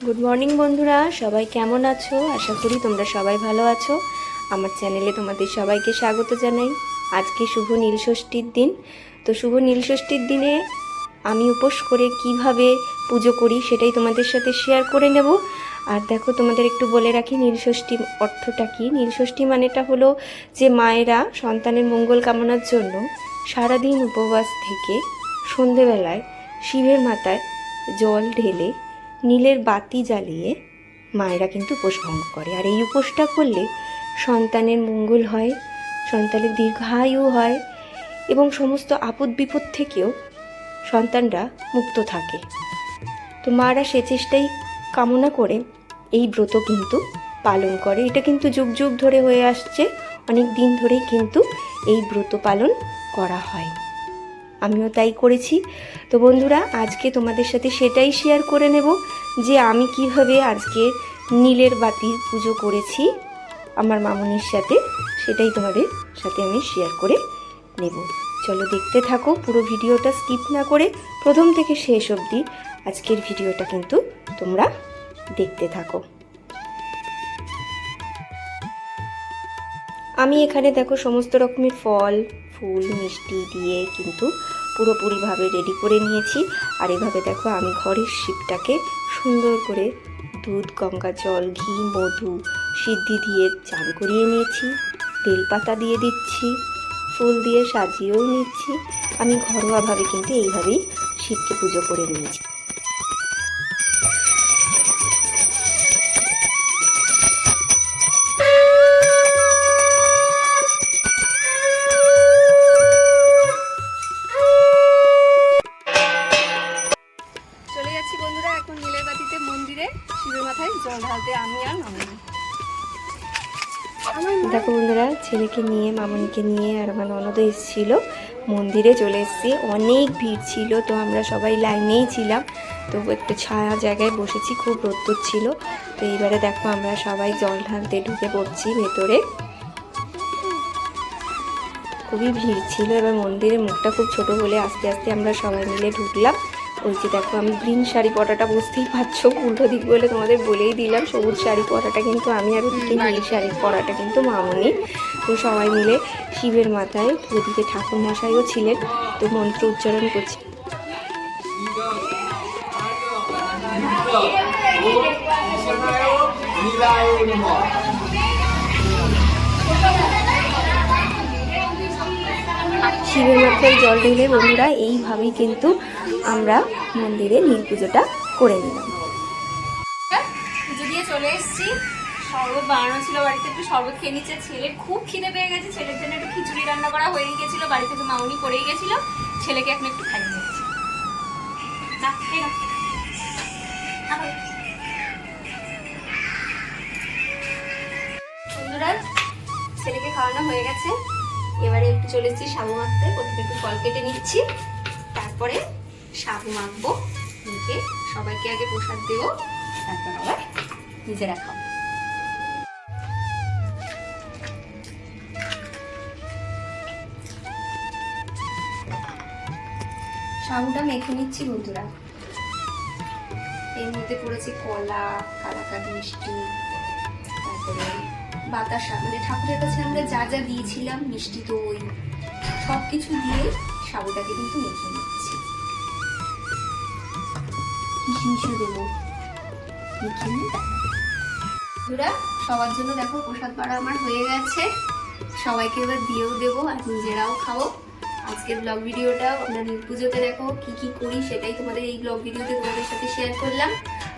Good morning বন্ধুরা। সবাই কেমন আছো? আশা করি তোমরা সবাই ভালো আছো। আমার চ্যানেলে তোমাদের সবাইকে স্বাগত জানাই। আজকে শুভ নীলষষ্ঠীর দিন। তো শুভ নীলষষ্ঠীর দিনে আমি উপোস করে কীভাবে পুজো করি সেটাই তোমাদের সাথে শেয়ার করে নেব। আর দেখো, তোমাদের একটু বলে রাখি নীলষষ্ঠী অর্থটা কি? নীলষষ্ঠী মানেটা হলো যে মায়েরা সন্তানের মঙ্গল কামনার জন্য সারাদিন উপবাস থেকে সন্ধেবেলায় শিবের মাথায় জল ঢেলে নীলের বাতি জ্বালিয়ে মায়েরা কিন্তু উপোস ভঙ্গ করে। আর এই উপোসটা করলে সন্তানের মঙ্গল হয়, সন্তানের দীর্ঘায়ু হয় এবং সমস্ত আপদ বিপদ থেকেও সন্তানরা মুক্ত থাকে। তো মারা সে চেষ্টাই কামনা করে এই ব্রত কিন্তু পালন করে। এটা কিন্তু যুগ যুগ ধরে হয়ে আসছে। অনেক দিন ধরেই কিন্তু এই ব্রত পালন করা হয়। আমিও তাই করেছি। তো বন্ধুরা, আজকে তোমাদের সাথে সেটাই শেয়ার করে নেব যে আমি কীভাবে আজকে নীলের বাতির পুজো করেছি আমার মামনির সাথে। সেটাই তোমাদের সাথে আমি শেয়ার করে নেব। চলো দেখতে থাকো, পুরো ভিডিওটা স্কিপ না করে প্রথম থেকে শেষ অবধি আজকের ভিডিওটা কিন্তু তোমরা দেখতে থাকো। আমি এখানে দেখো সমস্ত রকমের ফল, ফুল, মিষ্টি দিয়ে কিন্তু পুরোপুরিভাবে রেডি করে নিয়েছি। আর এভাবে দেখো আমি ঘরের শিবটাকে সুন্দর করে দুধ, গঙ্গা জল, ঘি, মধু সিদ্ধি দিয়ে চান করিয়ে নিয়েছি। বেলপাতা দিয়ে দিচ্ছি, ফুল দিয়ে সাজিয়েও নিচ্ছি। আমি ঘরোয়াভাবে কিন্তু এইভাবেই শিবকে পুজো করে নিয়েছি। মাথায় জল ঢালতে আমি আর মামনি দেখো বন্ধুরা, ছেলেকে নিয়ে, মামনিকে নিয়ে আর আমার ননদ এসেছিল। মন্দিরে চলে এসেছি। অনেক ভিড় ছিল, তো আমরা সবাই লাইনেই ছিলাম। তো একটু ছায়া জায়গায় বসেছি, খুব রোদ্দুর ছিল। তো এইবারে দেখো আমরা সবাই জল ঢালতে ঢুকে পড়ছি ভেতরে। খুবই ভিড় ছিল, এবার মন্দিরের মুখটা খুব ছোট বলে আস্তে আস্তে আমরা সবাই মিলে ঢুকলাম। ওই যে দেখো আমি গ্রিন শাড়ি পরাটা বুঝতেই পারছ উল্টো দিক বলে তোমাদের বলেই দিলাম সবুজ শাড়ি পরাটা কিন্তু আমি আর ওদিকে নীল শাড়ি পরাটা কিন্তু মামনি। তো সবাই মিলে শিবের মাথায় ওদিকে ঠাকুর মশাইও ছিলেন তো মন্ত্র উচ্চারণ করছি। শিবের মাথায় জল ঢেলে বন্ধুরা, এইভাবেই কিন্তু আমরা মন্দিরে নীল পুজোটা করে নিলাম। পুজো দিয়ে চলে এসেছি। শরবত বানানো ছিল বাড়িতে একটু শরবত খেয়ে নিচ্ছে। ছেলের খুব খিদে পেয়ে গেছে। ছেলের জন্য একটু খিচুড়ি রান্না করা হয়ে গেছিল। বাড়ি থেকে মামনি করেই গেছিল। ছেলেকে এখন একটু খাইয়ে দিচ্ছি। না। বন্ধুরা, ছেলেকে খাওয়ানো হয়ে গেছে। এবারে একটু চলে এসেছি সাবু মাখতে। প্রথমে একটু ফল কেটে নিচ্ছি। তারপরে সাবু মাখবো। মেখে সবাইকে আগে প্রসাদ দেবো। তারপর আবার নিজেরা খাব সাবুটা মেখে নিচ্ছি বন্ধুরা। এর মধ্যে পড়েছে কলা, কালাকাদ মিষ্টি, তারপরে বাতাসা মানে ঠাকুরের কাছে আমরা যা যা দিয়েছিলাম, মিষ্টি দই সব কিছু দিয়ে সাবুটাকে কিন্তু মেখে নিচ্ছি। বন্ধুরা, সবার জন্য দেখো প্রসাদ পাড়া আমার হয়ে গেছে। সবাইকে এবার দিয়েও দেবো আর নিজেরাও খাব। আজকের ব্লগ ভিডিওটা। আমরা পুজোতে দেখো কি কি করি, সেটাই তোমাদের এই ব্লগ ভিডিওতে তোমাদের সাথে শেয়ার করলাম।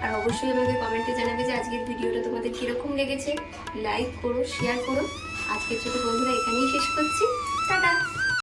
আর অবশ্যই আমাকে কমেন্টে জানাবে যে আজকের ভিডিওটা তোমাদের কীরকম লেগেছে। লাইক করো শেয়ার করো। আজকের ছোটো বন্ধুরা এখানেই শেষ করছি। টাটা!